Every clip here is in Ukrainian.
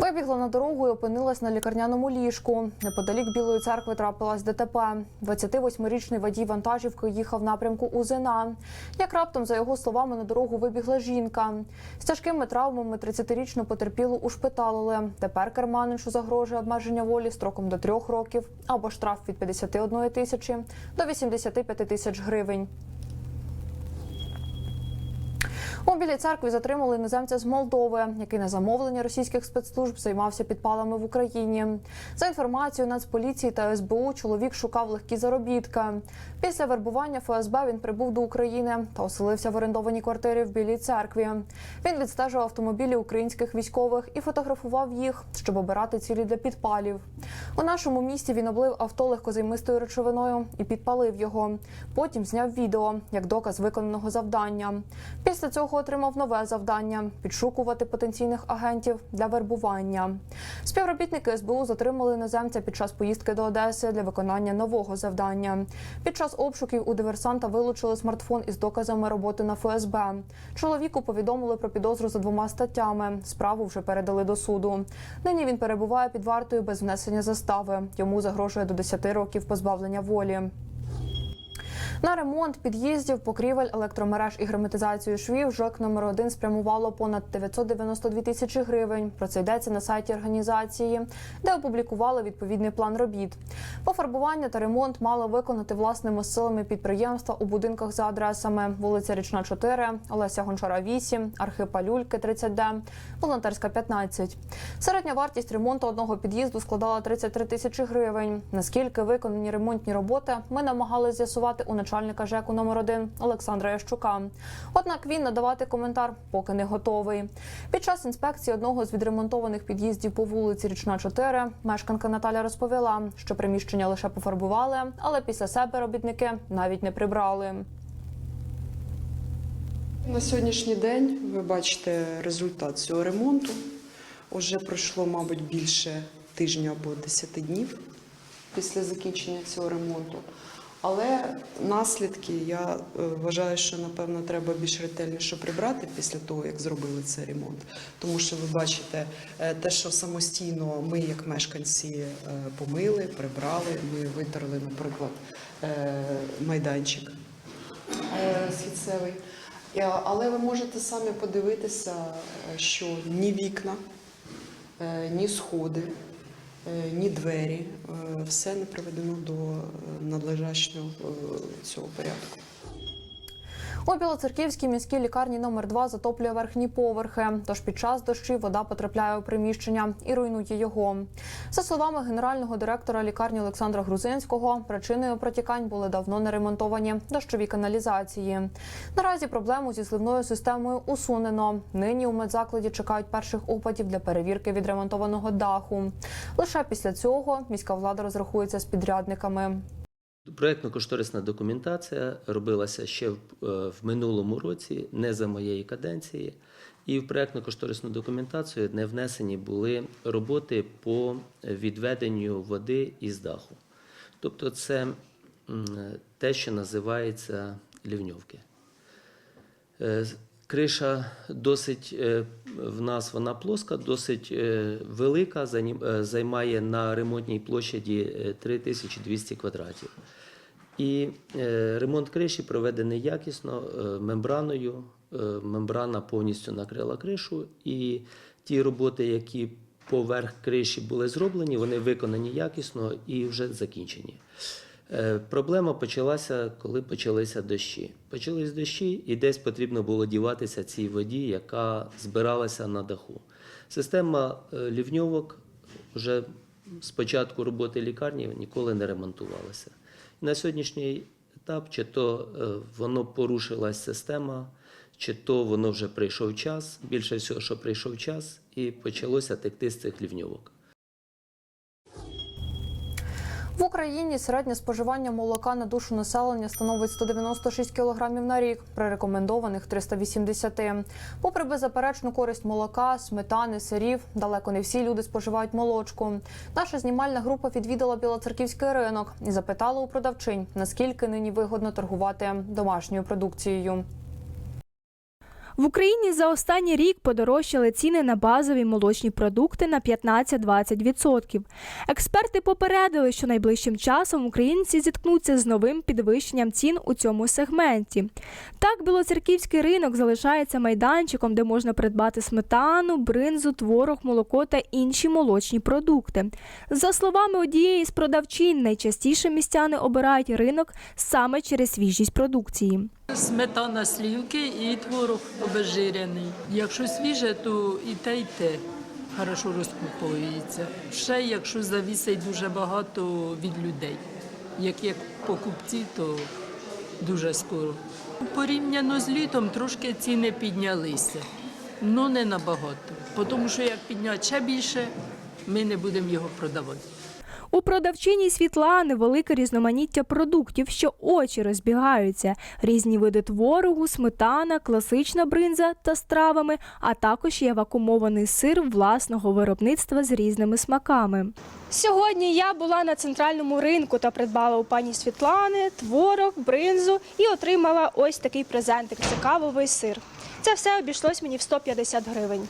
Вибігла на дорогу і опинилась на лікарняному ліжку. Неподалік Білої церкви трапилась ДТП. 28-річний водій вантажівки їхав в напрямку Узина. Як раптом, за його словами, на дорогу вибігла жінка. З тяжкими травмами 30-річну потерпілу ушпиталили. Тепер керманичу загрожує обмеження волі строком до трьох років або штраф від 51 тисячі до 85 тисяч гривень. У білій церкві затримали іноземця з Молдови, який на замовлення російських спецслужб займався підпалами в Україні. За інформацією Нацполіції та СБУ, чоловік шукав легкі заробітки. Після вербування ФСБ він прибув до України та оселився в орендованій квартирі в Білій церкві. Він відстежував автомобілі українських військових і фотографував їх, щоб обирати цілі для підпалів. У нашому місті він облив авто легкозаймистою речовиною і підпалив його. Потім зняв відео як доказ виконаного завдання. Після цього отримав нове завдання підшукувати потенційних агентів для вербування. Співробітники СБУ затримали іноземця під час поїздки до Одеси для виконання нового завдання. Під час обшуків у диверсанта вилучили смартфон із доказами роботи на ФСБ. Чоловіку повідомили про підозру за двома статтями. Справу вже передали до суду. Нині він перебуває під вартою без внесення застави. Йому загрожує до 10 років позбавлення волі. На ремонт під'їздів, покрівель, електромереж і герметизацію швів ЖЕК номер 1 спрямувало понад 992 тисячі гривень. Про це йдеться на сайті організації, де опублікували відповідний план робіт. Пофарбування та ремонт мали виконати власними силами підприємства у будинках за адресами вулиця Річна 4, Олеся Гончара 8, Архипа Люльки 30Д, Волонтерська 15. Середня вартість ремонту одного під'їзду складала 33 тисячі гривень. Наскільки виконані ремонтні роботи, ми намагалися з'ясувати у начальника ЖЕКу номер 1 Олександра Ящука. Однак він надавати коментар поки не готовий. Під час інспекції одного з відремонтованих під'їздів по вулиці Річна 4 мешканка Наталя розповіла, що приміщення лише пофарбували, але після себе робітники навіть не прибрали. На сьогоднішній день ви бачите результат цього ремонту. Уже пройшло, мабуть, більше тижня або 10 днів після закінчення цього ремонту. Але наслідки я е, вважаю, що напевно треба більш ретельніше прибрати після того, як зробили цей ремонт. Тому що ви бачите, е, те, що самостійно ми, як мешканці, е, помили, прибрали, ми витерли, наприклад, майданчик східцевий. Е, Але ви можете самі подивитися, що ні вікна, ні сходи, ні двері, е, все не приведено до е, надлежащого е, цього порядку. У Білоцерківській міській лікарні номер 2 затоплює верхні поверхи. Тож під час дощів вода потрапляє у приміщення і руйнує його. За словами генерального директора лікарні Олександра Грузинського, причиною протікань були давно не ремонтовані дощові каналізації. Наразі проблему зі зливною системою усунено. Нині у медзакладі чекають перших опадів для перевірки відремонтованого даху. Лише після цього міська влада розрахується з підрядниками. Проєктно-кошторисна документація робилася ще в, е, в минулому році, не за моєї каденції. І в проєктно-кошторисну документацію не внесені були роботи по відведенню води із даху. Тобто це те, що називається лівньовки. Криша досить е, в нас вона плоска, досить е, велика, е, займає на ремонтній площаді е, 3200 квадратів. І ремонт криші проведений якісно мембраною. Мембрана повністю накрила кришу, і ті роботи, які поверх криші були зроблені, вони виконані якісно і вже закінчені. Е, Проблема почалася, коли почалися дощі. Почались дощі, і десь потрібно було діватися цій воді, яка збиралася на даху. Система е, лівньовок вже з початку роботи лікарні ніколи не ремонтувалася. На сьогоднішній етап, чи то е, воно порушилась система, чи то воно вже прийшов час. Більше всього, що прийшов час, і почалося текти з цих лівньовок. В Україні середнє споживання молока на душу населення становить 196 кг на рік, при рекомендованих 380. Попри беззаперечну користь молока, сметани, сирів, далеко не всі люди споживають молочку. Наша знімальна група відвідала білоцерківський ринок і запитала у продавчинь, наскільки нині вигодно торгувати домашньою продукцією. В Україні за останній рік подорожчали ціни на базові молочні продукти на 15-20%. Експерти попередили, що найближчим часом українці зіткнуться з новим підвищенням цін у цьому сегменті. Так, білоцерківський ринок залишається майданчиком, де можна придбати сметану, бринзу, творог, молоко та інші молочні продукти. За словами однієї з продавчинь, найчастіше містяни обирають ринок саме через свіжість продукції. Сметана слівки і творог обезжирений. Якщо свіже, то і те, і те хорошо розкуповується. Ще якщо завісить дуже багато від людей. Як є покупці, то дуже скоро. Порівняно з літом трошки ціни піднялися, але не набагато. Тому що як підняти ще більше, ми не будемо його продавати. У продавчині Світлани велике різноманіття продуктів, що очі розбігаються, різні види творогу, сметана, класична бринза та стравами, а також є вакуумований сир власного виробництва з різними смаками. Сьогодні я була на центральному ринку та придбала у пані Світлани творог, бринзу і отримала ось такий презентик. Це кавовий сир. Це все обійшлось мені в 150 гривень.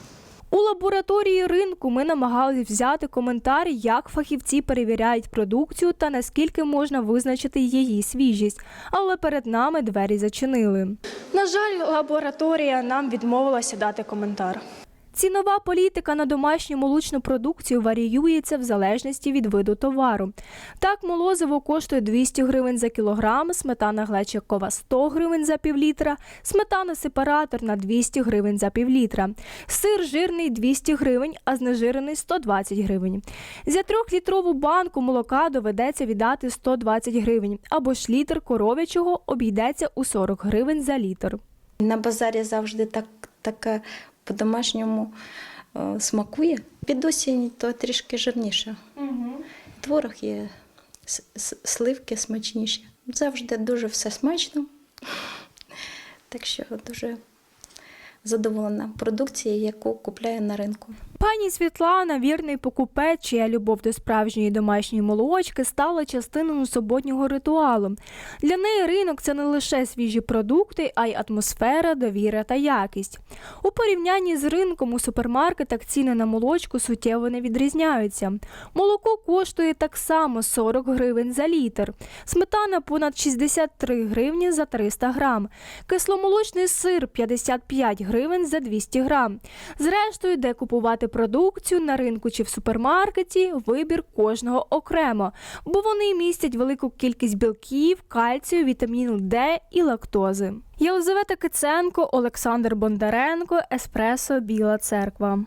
У лабораторії ринку ми намагалися взяти коментар, як фахівці перевіряють продукцію та наскільки можна визначити її свіжість. Але перед нами двері зачинили. На жаль, лабораторія нам відмовилася дати коментар. Цінова політика на домашню молочну продукцію варіюється в залежності від виду товару. Так, молозиво коштує 200 гривень за кілограм, сметана глечикова 100 гривень за півлітра, сметана сепаратор на 200 гривень за півлітра, сир жирний 200 гривень, а знежирений 120 гривень. За трьохлітрову банку молока доведеться віддати 120 гривень, або ж літр коров'ячого обійдеться у 40 гривень за літр. На базарі завжди так, таке по-домашньому е, смакує. Під осінь то трішки жирніше. Творог є, сливки смачніші. Завжди дуже все смачно. Так що дуже задоволена продукцією, яку купляю на ринку. Пані Світлана, вірний покупець, чия любов до справжньої домашньої молочки стала частиною суботнього ритуалу. Для неї ринок це не лише свіжі продукти, а й атмосфера, довіра та якість. У порівнянні з ринком у супермаркетах ціни на молочку суттєво не відрізняються. Молоко коштує так само 40 гривень за літр, сметана понад 63 гривні за 300 грам, кисломолочний сир 55 гривень за 200 грам. Зрештою, де купувати продукцію на ринку чи в супермаркеті, вибір кожного окремо, бо вони містять велику кількість білків, кальцію, вітаміну Д і лактози. Єлизавета Киценко, Олександр Бондаренко, Еспресо Біла Церква.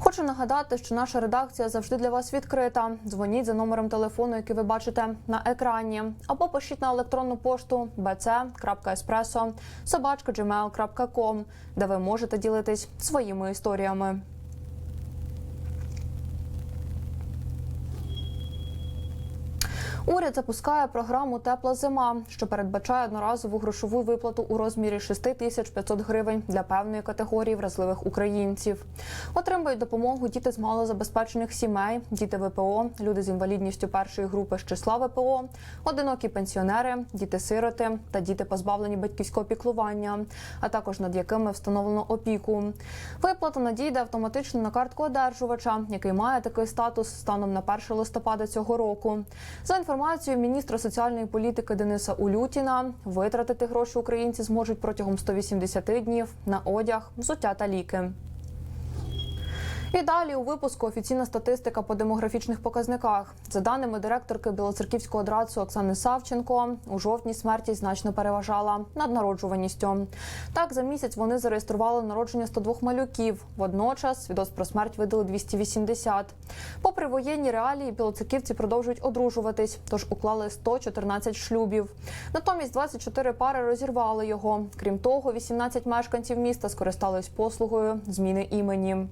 Хочу нагадати, що наша редакція завжди для вас відкрита. Дзвоніть за номером телефону, який ви бачите на екрані, або пишіть на електронну пошту bc.espresso.gmail.com, де ви можете ділитись своїми історіями. Уряд запускає програму Тепла зима, що передбачає одноразову грошову виплату у розмірі 6 тисяч 500 гривень для певної категорії вразливих українців. Отримують допомогу діти з малозабезпечених сімей, діти ВПО, люди з інвалідністю першої групи з числа ВПО, одинокі пенсіонери, діти-сироти та діти позбавлені батьківського піклування, а також над якими встановлено опіку. Виплата надійде автоматично на картку одержувача, який має такий статус станом на 1 листопада цього року. За інформацією міністра соціальної політики Дениса Улютіна, витратити гроші українці зможуть протягом 180 днів на одяг, взуття та ліки. І далі у випуску офіційна статистика по демографічних показниках. За даними директорки Білоцерківського драцу Оксани Савченко, у жовтні смертність значно переважала над народжуваністю. Так, за місяць вони зареєстрували народження 102 малюків. Водночас свідоцтв про смерть видали 280. Попри воєнні реалії, білоцерківці продовжують одружуватись, тож уклали 114 шлюбів. Натомість 24 пари розірвали його. Крім того, 18 мешканців міста скористались послугою зміни імені.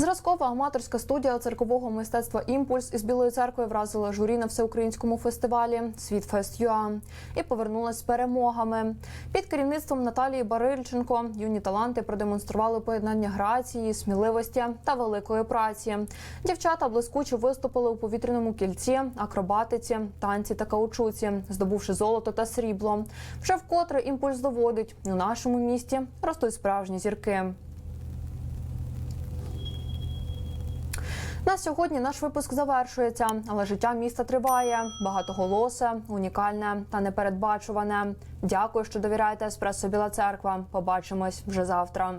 Зразкова аматорська студія циркового мистецтва Імпульс із Білої церкви вразила журі на всеукраїнському фестивалі Світфест ЮА і повернулась з перемогами. Під керівництвом Наталії Барильченко юні таланти продемонстрували поєднання грації, сміливості та великої праці. Дівчата блискуче виступили у повітряному кільці, акробатиці, танці та каучуці, здобувши золото та срібло. Вже вкотре імпульс доводить у нашому місті ростуть справжні зірки. На сьогодні наш випуск завершується, але життя міста триває. Багатоголосе, унікальне та непередбачуване. Дякую, що довіряєте Еспресо Біла Церква. Побачимось вже завтра.